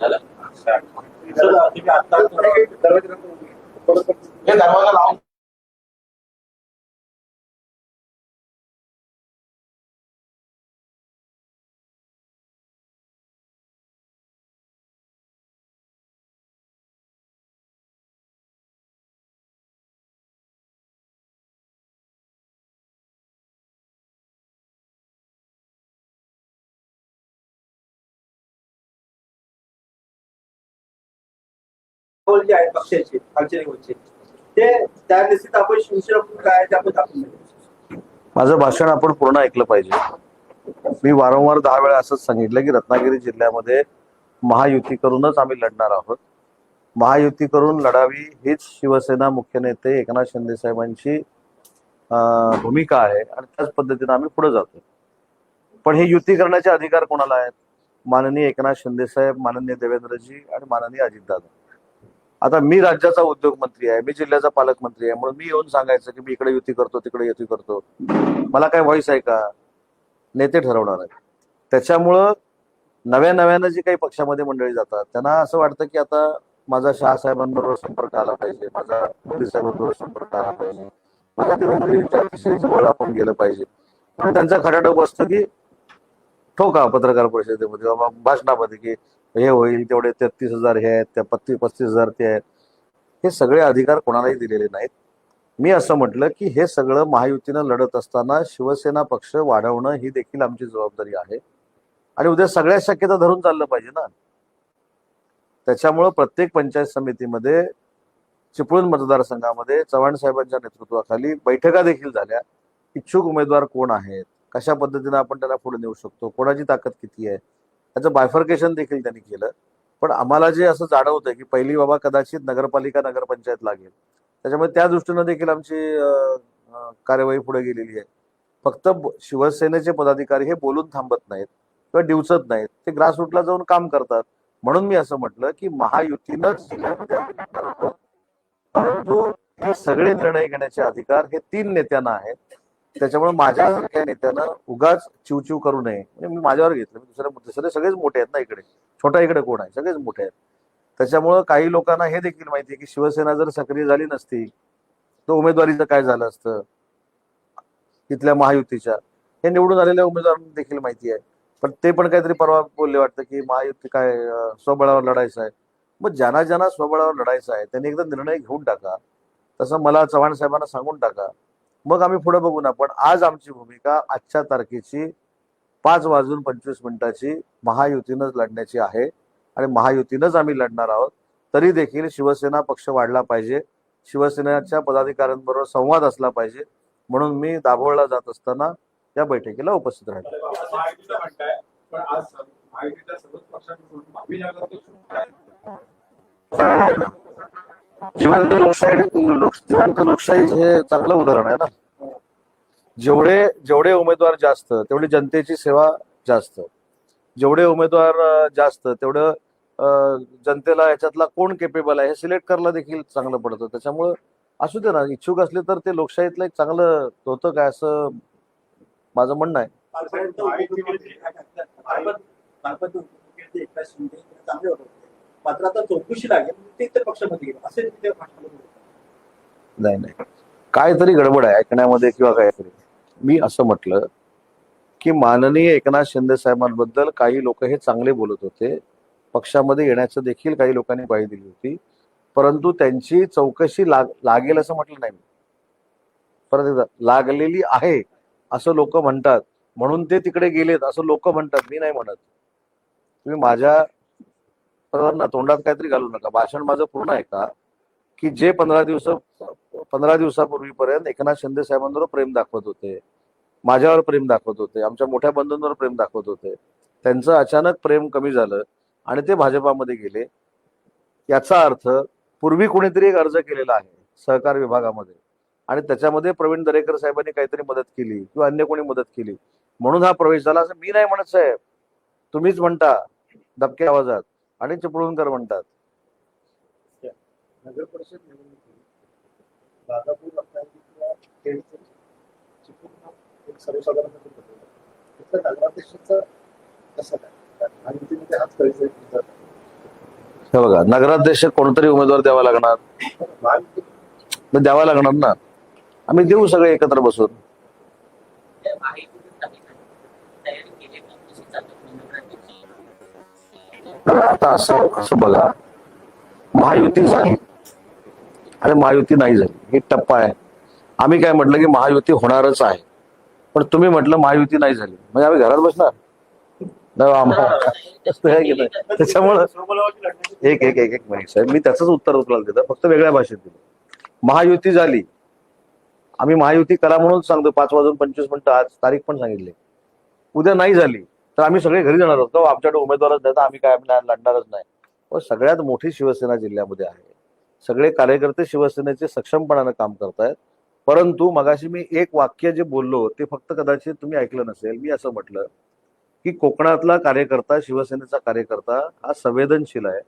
झालं आता हे दरवाजा लावून कौल जे आहे पक्षाचे खालच्या ते त्या दिवशी आपण शिवसेना काय ते आपण दाखवून माझं भाषण आपण पूर्ण ऐकलं पाहिजे. मी वारंवार दहा वेळा असंच सांगितलं की रत्नागिरी जिल्ह्यामध्ये महायुती करूनच आम्ही लढणार आहोत. महायुती करून लढावी हीच शिवसेना मुख्य नेते एकनाथ शिंदे साहेबांची भूमिका आहे आणि त्याच पद्धतीने आम्ही पुढे जातो पण हे युती करण्याचे अधिकार कोणाला आहेत? माननीय एकनाथ शिंदे साहेब माननीय देवेंद्रजी आणि माननीय अजितदादा. आता मी राज्याचा उद्योग मंत्री आहे मी जिल्ह्याचा पालकमंत्री आहे म्हणून मी येऊन सांगायचं की मी इकडे युती करतो तिकडे युती करतो. मला काय व्हॉइस आहे का? नेते ठरवणार आहे त्याच्यामुळं नव्या नव्यानं जी काही पक्षामध्ये मंडळी जातात त्यांना असं वाटतं की आता माझा शहासाहेबांबरोबर संपर्क आला पाहिजे माझा मोदी साहेबांबरोबर संपर्क आला पाहिजे जवळ आपण गेलं पाहिजे. त्यांचा खटाटोप असतो की ठोका पत्रकार परिषदेमध्ये बाबा भाषणामध्ये की हे होईल तेवढे तेहतीस हजार हे आहेत त्या पस्तीस पस्तीस हजार ते आहेत. हे सगळे अधिकार कोणालाही दिलेले नाहीत. मी असं म्हटलं की हे सगळं महायुतीनं लढत असताना शिवसेना पक्ष वाढवणं ही देखील आमची जबाबदारी आहे. आणि उद्या सगळ्या शक्यता धरून चाललं पाहिजे ना. त्याच्यामुळं प्रत्येक पंचायत समितीमध्ये चिपळूण मतदारसंघामध्ये चव्हाण साहेबांच्या नेतृत्वाखाली बैठका देखील झाल्या. इच्छुक उमेदवार कोण आहेत? कशा पद्धतीनं आपण त्याला पुढे नेऊ शकतो? कोणाची ताकद किती आहे? त्याचं बायफर्केशन देखील त्यांनी केलं. पण आम्हाला जे असं जाणवतं की पहिली बाबा कदाचित नगरपालिका नगरपंचायत लागेल. त्याच्यामुळे त्या दृष्टीनं देखील आमची कार्यवाही पुढे गेलेली आहे. फक्त शिवसेनेचे पदाधिकारी हे बोलून थांबत नाहीत किंवा डिवचत नाहीत. ते ग्रासरूटला जाऊन काम करतात. म्हणून मी असं म्हटलं की महायुतीनं जो हे सगळे निर्णय घेण्याचे अधिकार हे तीन नेत्यांना आहेत. त्याच्यामुळे माझ्यासारख्या नेत्यानं उगाच चिवचिव करू नये. म्हणजे मी माझ्यावर घेतलं. मी दुसऱ्या दुसरे सगळेच मोठे आहेत ना इकडे. छोटा इकडे कोण आहे? सगळेच मोठे आहेत. त्याच्यामुळं काही लोकांना हे देखील माहिती आहे की शिवसेना जर सक्रिय झाली नसती तर उमेदवारीचं काय झालं असतं? तिथल्या महायुतीच्या. हे निवडून आलेल्या उमेदवारांना देखील माहिती आहे. पण ते पण काहीतरी परवा बोलले वाटतं की महायुती काय स्वबळावर लढायचं आहे. मग ज्यांना ज्यांना स्वबळावर लढायचं आहे त्यांनी एकदा निर्णय घेऊन टाका. तसं मला चव्हाण साहेबांना सांगून टाका. मग आम्ही पुढे बघू ना. पण आज आमची भूमिका आजच्या तारखेची पाच वाजून पंचवीस मिनिटाची महायुतीनंच लढण्याची आहे. आणि महायुतीनंच आम्ही लढणार आहोत. तरी देखील शिवसेना पक्ष वाढला पाहिजे. शिवसेनेच्या पदाधिकाऱ्यांबरोबर संवाद असला पाहिजे. म्हणून मी दाभोळला जात असताना या बैठकीला उपस्थित राहिलो. महायुतीचं जिवंत लोकशाही जिवंत लोकशाही हे चांगलं उदाहरण आहे ना जेवढे जेवढे उमेदवार जास्त तेवढी जनतेची सेवा जास्त जेवढे उमेदवार जास्त तेवढं जनतेला याच्यातला कोण केपेबल आहे हे सिलेक्ट करायला देखील चांगलं पडतं त्याच्यामुळं असू दे ना इच्छुक असले तर ते लोकशाहीतलं एक चांगलं होतं काय असं माझं म्हणणं आहे एकनाथ शिंदे मात्र आता चौकशी लागेल ते इतर पक्षामध्ये येईल असे तिथे नाही नाही. काहीतरी गडबड आहे ऐकण्यामध्ये किंवा काहीतरी. मी असं म्हटलं की माननीय एकनाथ शिंदे साहेबांबद्दल काही लोक हे चांगले बोलत होते. पक्षामध्ये येण्याचं देखील काही लोकांनी बाई दिली होती. परंतु त्यांची चौकशी लाग लागेल असं म्हटलं नाही मी. परत एकदा लागलेली आहे असं लोक म्हणतात. म्हणून ते तिकडे गेलेत असं लोक म्हणतात. मी नाही म्हणत. तुम्ही माझ्या ना तोंडात काहीतरी घालू नका. भाषण माझं पूर्ण आहे का? की जे पंधरा दिवस पंधरा दिवसापूर्वीपर्यंत एकनाथ शिंदे साहेबांवर प्रेम दाखवत होते माझ्यावर प्रेम दाखवत होते आमच्या मोठ्या बंधूंवर प्रेम दाखवत होते त्यांचं अचानक प्रेम कमी झालं आणि ते भाजपामध्ये गेले. याचा अर्थ पूर्वी कोणीतरी एक अर्ज केलेला आहे सहकार विभागामध्ये आणि त्याच्यामध्ये प्रवीण दरेकर साहेबांनी काहीतरी मदत केली किंवा अन्य कोणी मदत केली. म्हणून हा प्रवेश झाला असं मी नाही म्हणत साहेब. तुम्हीच म्हणता दबक्या आवाजात. आणि चिपळूणकर म्हणतात. नगर परिषद निवडणुकीत राजापूर रत्नागिरी किंवा खेडचं चिपळूण एक सर्वसाधारण तिथलं नगराध्यक्षाचं कसं काय? महायुतीमध्ये हाच कळीचा एक मुद्दा. हे बघा नगराध्यक्ष कोणतरी उमेदवार द्यावा लागणार? द्यावा लागणार ना? आम्ही देऊ सगळे एकत्र बसून. आता असं असं बघा. महायुती झाली. आणि महायुती नाही झाली. हे टप्पा आहे. आम्ही काय म्हटलं की महायुती होणारच आहे. पण तुम्ही म्हटलं महायुती नाही झाली. म्हणजे आम्ही घरात बसणार? त्याच्यामुळं एक एक एक एक मिनिट साहेब. मी त्याचंच उत्तर तुम्हाला देतो. फक्त वेगळ्या भाषेत दिलं महायुती झाली. आम्ही महायुती करा म्हणून सांगतो पाच वाजून पंचवीस मिनिटं आज तारीख पण सांगितली. उद्या नाही झाली. तर आम्ही सगळे घरी जाणार आहोत आमच्याकडे उमेदवारच नाही तर आम्ही काय नाही लढणारच नाही. पण सगळ्यात मोठी शिवसेना जिल्ह्यामध्ये आहे. सगळे कार्यकर्ते शिवसेनेचे सक्षमपणानं काम करतायत. परंतु मगाशी मी एक वाक्य जे बोललो ते फक्त कदाचित तुम्ही ऐकलं नसेल. मी असं म्हटलं की कोकणातला कार्यकर्ता शिवसेनेचा कार्यकर्ता हा संवेदनशील आहे.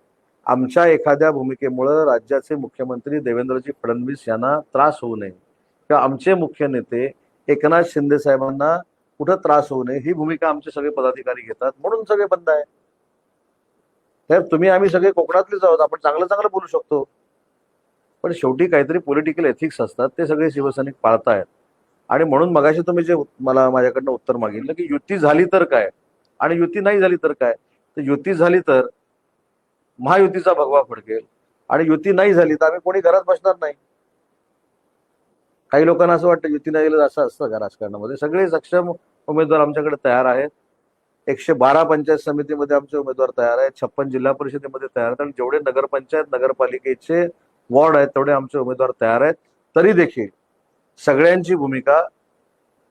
आमच्या एखाद्या भूमिकेमुळं राज्याचे मुख्यमंत्री देवेंद्रजी फडणवीस यांना त्रास होऊ नये. किंवा आमचे मुख्य नेते एकनाथ शिंदे साहेबांना कुठं त्रास होऊ नये ही भूमिका आमचे सगळे पदाधिकारी घेतात म्हणून सगळे बंद आहे. तर तुम्ही आम्ही सगळे कोकणातलेच आहोत आपण चांगलं चांगलं बोलू शकतो. पण शेवटी काहीतरी पॉलिटिकल एथिक्स असतात ते सगळे शिवसैनिक पाळतायत. आणि म्हणून मगाशी तुम्ही जे मला माझ्याकडनं उत्तर मागितलं की युती झाली तर काय? आणि युती नाही झाली तर काय? तर युती झाली तर महायुतीचा भगवा फडकेल. आणि युती नाही झाली तर आम्ही कोणी घरात बसणार नाही. काही लोकांना असं वाटतं युती नाही असं असतं का राजकारणामध्ये? सगळे सक्षम उमेदवार आमच्याकडे तयार आहेत. एकशे बारा पंचायत समितीमध्ये आमचे उमेदवार तयार आहेत. छप्पन जिल्हा परिषदेमध्ये तयार आहेत. आणि जेवढे नगरपंचायत नगरपालिकेचे वॉर्ड आहेत तेवढे आमचे उमेदवार तयार आहेत. तरी देखील सगळ्यांची भूमिका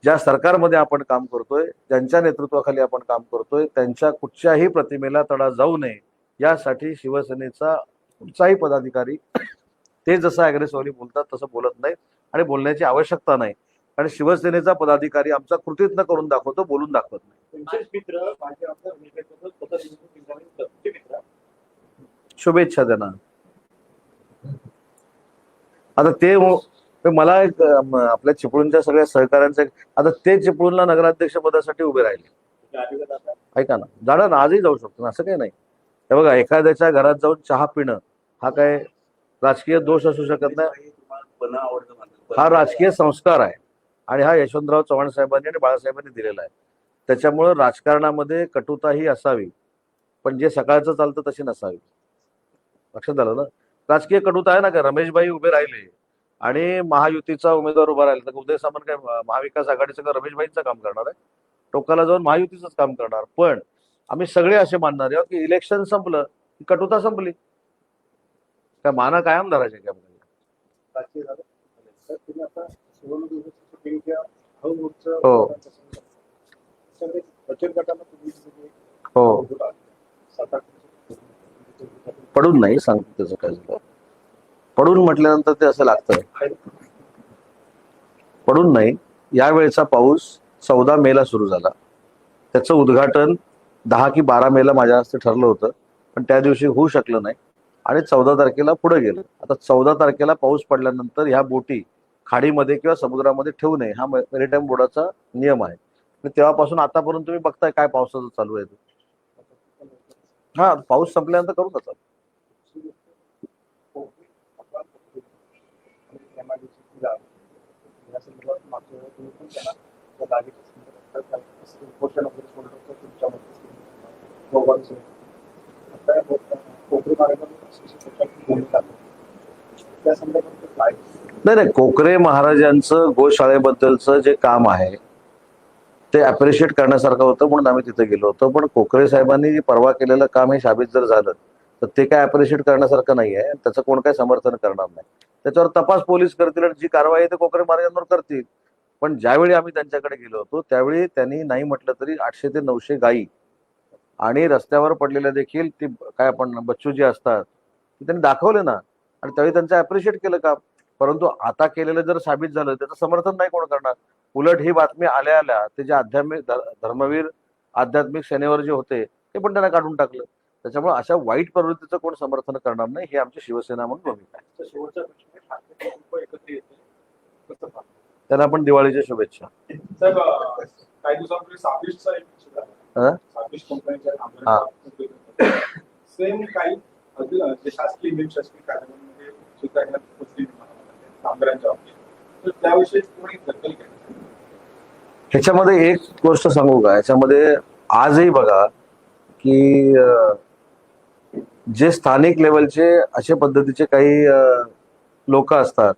ज्या सरकारमध्ये आपण काम करतोय ज्यांच्या नेतृत्वाखाली आपण काम करतोय त्यांच्या कुठच्याही प्रतिमेला तडा जाऊ नये. यासाठी शिवसेनेचा कुठचाही पदाधिकारी ते जसं अग्रेसिव्हली बोलतात तसं बोलत नाही आणि बोलण्याची आवश्यकता नाही. आणि शिवसेनेचा पदाधिकारी आमचा कृतीत्न करून दाखवतो बोलून दाखवत नाही. शुभेच्छा त्यांना. आता ते हो- ते मला एक आपल्या चिपळूणच्या सगळ्या सहकाऱ्यांचे आता ते चिपळूणला नगराध्यक्ष पदासाठी उभे राहिले. ऐका ना जाणार ना आजही जाऊ शकतो ना असं काही नाही. हे बघा एखाद्याच्या घरात जाऊन चहा पिणं हा काय राजकीय दोष असू शकत नाही. हा राजकीय संस्कार आहे. आणि हा यशवंतराव चव्हाण साहेबांनी आणि बाळासाहेबांनी दिलेला आहे. त्याच्यामुळं राजकारणामध्ये कटुता ही असावी. पण जे सकाळचं चालतं तशी नसावी. लक्षात आलं ना? राजकीय कटुता आहे ना का? रमेशभाई उभे राहिले. आणि महायुतीचा उमेदवार उभा राहिला. तर उदय सामंत काय महाविकास आघाडीचं का रमेशभाईंचं काम करणार आहे? टोकाला जाऊन महायुतीचंच काम करणार. पण आम्ही सगळे असे मानणार आहोत की इलेक्शन संपलं की कटुता संपली. काय माना कायम धरायचे की आपल्याला हो. हो. पडून नाही सांगतो त्याचं काय झालं. पडून म्हटल्यानंतर ते असं लागतं. पडून नाही. यावेळेचा पाऊस चौदा मेला सुरू झाला. त्याचं उद्घाटन दहा की बारा मेला माझ्या हस्ते ठरलं होतं. पण त्या दिवशी होऊ शकलं नाही. आणि चौदा तारखेला पुढे गेलं. आता चौदा तारखेला पाऊस पडल्यानंतर ह्या बोटी खाडीमध्ये किंवा समुद्रामध्ये ठेवू नये. हा मेरीटाईम बोर्डाचा नियम आहे. आणि तेव्हापासून आतापर्यंत तुम्ही बघताय काय पावसाचं चालू आहे. ते. हा पाऊस संपल्यानंतर करू नका. त्या नाही नाही कोकरे महाराजांचं गोशाळेबद्दलचं जे काम आहे ते अप्रिशिएट करण्यासारखं होतं म्हणून आम्ही तिथे गेलो होतो. पण कोकरे साहेबांनी जे परवा केलेलं काम हे शाबित जर झालं तर ते काय अप्रिशिएट करण्यासारखं नाही आहे. त्याचं कोण काय समर्थन करणार नाही. त्याच्यावर तपास पोलीस करतील आणि जी कारवाई आहे ते कोकरे महाराजांवर करतील. पण ज्यावेळी आम्ही त्यांच्याकडे गेलो होतो त्यावेळी त्यांनी नाही म्हटलं तरी आठशे ते नऊशे गायी आणि रस्त्यावर पडलेल्या देखील ती काय आपण बच्चू जे असतात ते त्यांनी दाखवले ना. आणि त्यावेळी त्यांचं अप्रिशिएट केलं का? परंतु आता केलेलं जर साबित झालं त्याचं समर्थन नाही कोण करणार. उलट ही बातमी आल्या आल्या ते जे आध्यात्मिक धर- धर्मवीर आध्यात्मिक सेनेवर जे होते ते पण त्यांना काढून टाकलं. त्याच्यामुळे अशा वाईट प्रवृत्तीचं कोण समर्थन करणार नाही हे आमची शिवसेना म्हणून भूमिका आहे? त्यांना आपण दिवाळीच्या शुभेच्छा. काही दिवसांपूर्वी सेम काही अजून जे शासकीय निमशासकीय कार्यालयांमध्ये सुद्धा ह्या गोष्टी निर्माण होतात, कामगारांच्या बाबतीत. तर त्याविषयी कोणी दखल घेतली ह्याच्यामध्ये एक गोष्ट सांगू का? ह्याच्यामध्ये आजही बघा की जे स्थानिक लेवलचे अशा पद्धतीचे काही लोक असतात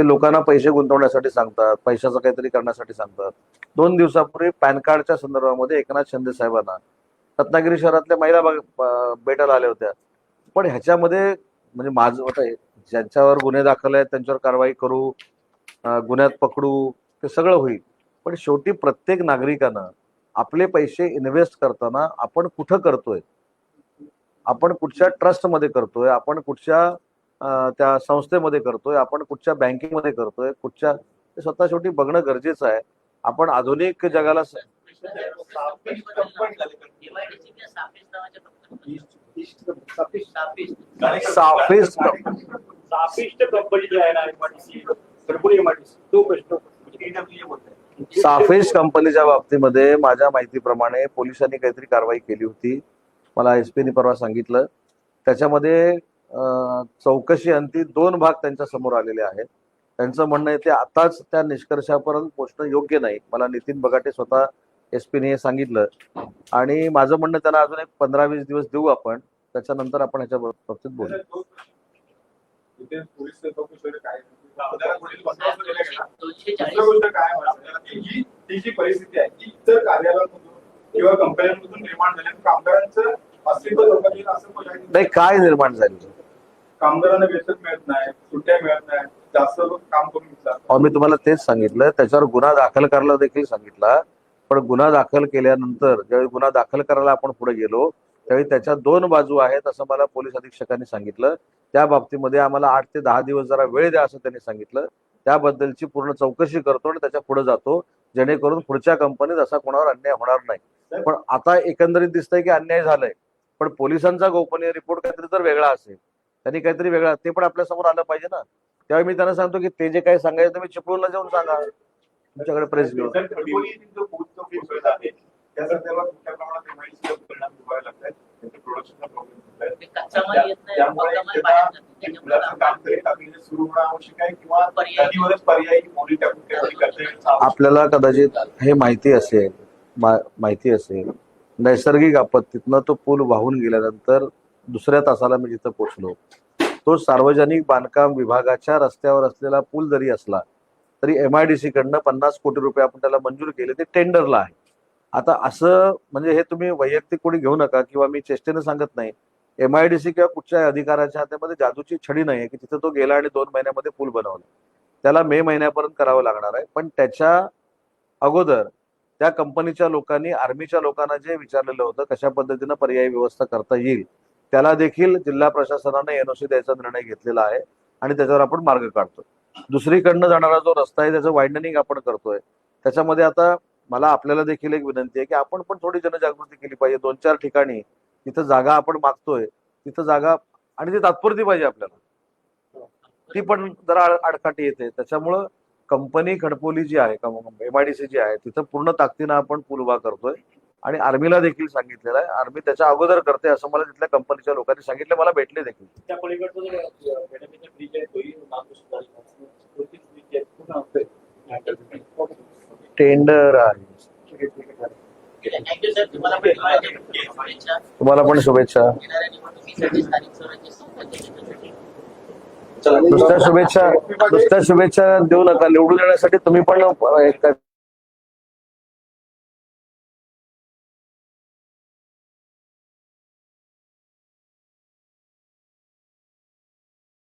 ते लोकांना पैसे गुंतवण्यासाठी सांगतात पैशाचं काहीतरी करण्यासाठी सांगतात. दोन दिवसापूर्वी पॅन कार्डच्या संदर्भामध्ये एकनाथ शिंदे साहेबांना रत्नागिरी शहरातल्या महिला बघ- भेटायला आल्या होत्या. पण ह्याच्यामध्ये म्हणजे माझं आहे ज्यांच्यावर गुन्हे दाखल आहेत त्यांच्यावर कारवाई करू गुन्ह्यात पकडू ते सगळं होईल. पण शेवटी प्रत्येक नागरिकानं आपले पैसे इन्व्हेस्ट करताना आपण कुठं करतोय? आपण कुठच्या ट्रस्टमध्ये करतोय? आपण कुठच्या त्या संस्थेमध्ये करतोय आपण कुठच्या बँकिंगमध्ये करतोय कुठच्या ते स्वतः शेवटी बघणं गरजेचं आहे. आपण आधुनिक जगाला साफेस्ट कंपनी जी आहे ना तो प्रश्न कंपनीच्या बाबतीमध्ये माझ्या माहितीप्रमाणे पोलिसांनी काहीतरी कारवाई केली होती. मला एस पीने परवा सांगितलं. त्याच्यामध्ये चौकशी अंती दोन भाग त्यांच्यासमोर आलेले आहेत. त्यांचं म्हणणं आहे ते आताच त्या निष्कर्षापर्यंत पोचणं योग्य नाही. मला नितीन बगाटे स्वतः एस पीने हे सांगितलं. आणि माझं म्हणणं त्यांना अजून एक पंधरा वीस दिवस देऊ आपण. त्याच्यानंतर आपण ह्याच्या बाबतीत बोलू. काय आहे? की किंवा कंपन्यांमधून निर्माण झाल्याने कामगारांचं अस्तित्व नाही काय निर्माण झालं कामगारांना वेतन मिळत नाही सुट्ट्या मिळत नाही जास्त लोक काम करून घेतात मी तुम्हाला तेच सांगितलं त्याच्यावर गुन्हा दाखल करायला देखील सांगितला पण गुन्हा दाखल केल्यानंतर ज्यावेळी गुन्हा दाखल करायला आपण पुढे गेलो त्यावेळी त्याच्या दोन बाजू आहेत असं मला पोलीस अधीक्षकांनी सांगितलं. त्या बाबतीमध्ये आम्हाला आठ ते दहा दिवस जरा वेळ द्या असं त्यांनी सांगितलं. त्याबद्दलची पूर्ण चौकशी करतो आणि त्याच्या पुढे जातो जेणेकरून पुढच्या कंपनीत असा कोणावर अन्याय होणार नाही. पण आता एकंदरीत दिसतंय की अन्याय झालाय. पण पोलिसांचा गोपनीय रिपोर्ट काहीतरी जर वेगळा असेल. त्यांनी काहीतरी वेगळा ते पण आपल्यासमोर आलं पाहिजे ना. त्यावेळी मी त्यांना सांगतो की ते जे काही सांगायचं तुम्ही चिपळूणला जाऊन सांगा. तुमच्याकडे प्रेस घेऊन. आपल्याला कदाचित हे माहिती असेल मा- माहिती असेल. नैसर्गिक आपत्तीतनं तो पूल वाहून गेल्यानंतर दुसऱ्या तासाला मी जिथं पोचलो तो सार्वजनिक बांधकाम विभागाच्या रस्त्यावर असलेला पूल जरी असला तरी एम आय डी सी कडनं पन्नास कोटी रुपये आपण त्याला मंजूर केले ते टेंडरला आहे. आता असं म्हणजे हे तुम्ही वैयक्तिक कोणी घेऊ नका किंवा मी चेष्टेने सांगत नाही. एम आय डी सी किंवा कुठच्या अधिकाराच्या हातामध्ये जादूची छडी नाही की तिथं तो गेला आणि दोन महिन्यामध्ये पूल बनवला. त्याला मे महिन्यापर्यंत करावं लागणार आहे. पण त्याच्या अगोदर त्या कंपनीच्या लोकांनी आर्मीच्या लोकांना जे विचारलेलं होतं कशा पद्धतीनं पर्यायी व्यवस्था करता येईल त्याला देखील जिल्हा प्रशासनाने एनओसी द्यायचा निर्णय घेतलेला आहे आणि त्याच्यावर आपण मार्ग काढतोय. दुसरीकडनं जाणारा जो रस्ता आहे त्याचं वाईडनिंग आपण करतोय. त्याच्यामध्ये आता मला आपल्याला देखील एक विनंती आहे की आपण पण थोडी जनजागृती केली पाहिजे. दोन चार ठिकाणी तिथं जागा आपण मागतोय तिथं जागा आणि ती तात्पुरती पाहिजे आपल्याला. ती पण जरा आडकाठी अडकाटी येते. त्याच्यामुळं कंपनी खडपोली जी आहे एमआयडीसी जी आहे तिथं पूर्ण ताकदीनं आपण पूल उभा करतोय. आणि आर्मीला देखील सांगितलेलं आहे. आर्मी त्याच्या अगोदर करते असं मला तिथल्या कंपनीच्या लोकांनी सांगितलं. मला भेटले देखील. टेंडर आहे. तुम्हाला पण शुभेच्छा. नुसत्या शुभेच्छा नुसत्या शुभेच्छा देऊ नका. निवडून येण्यासाठी तुम्ही पण एक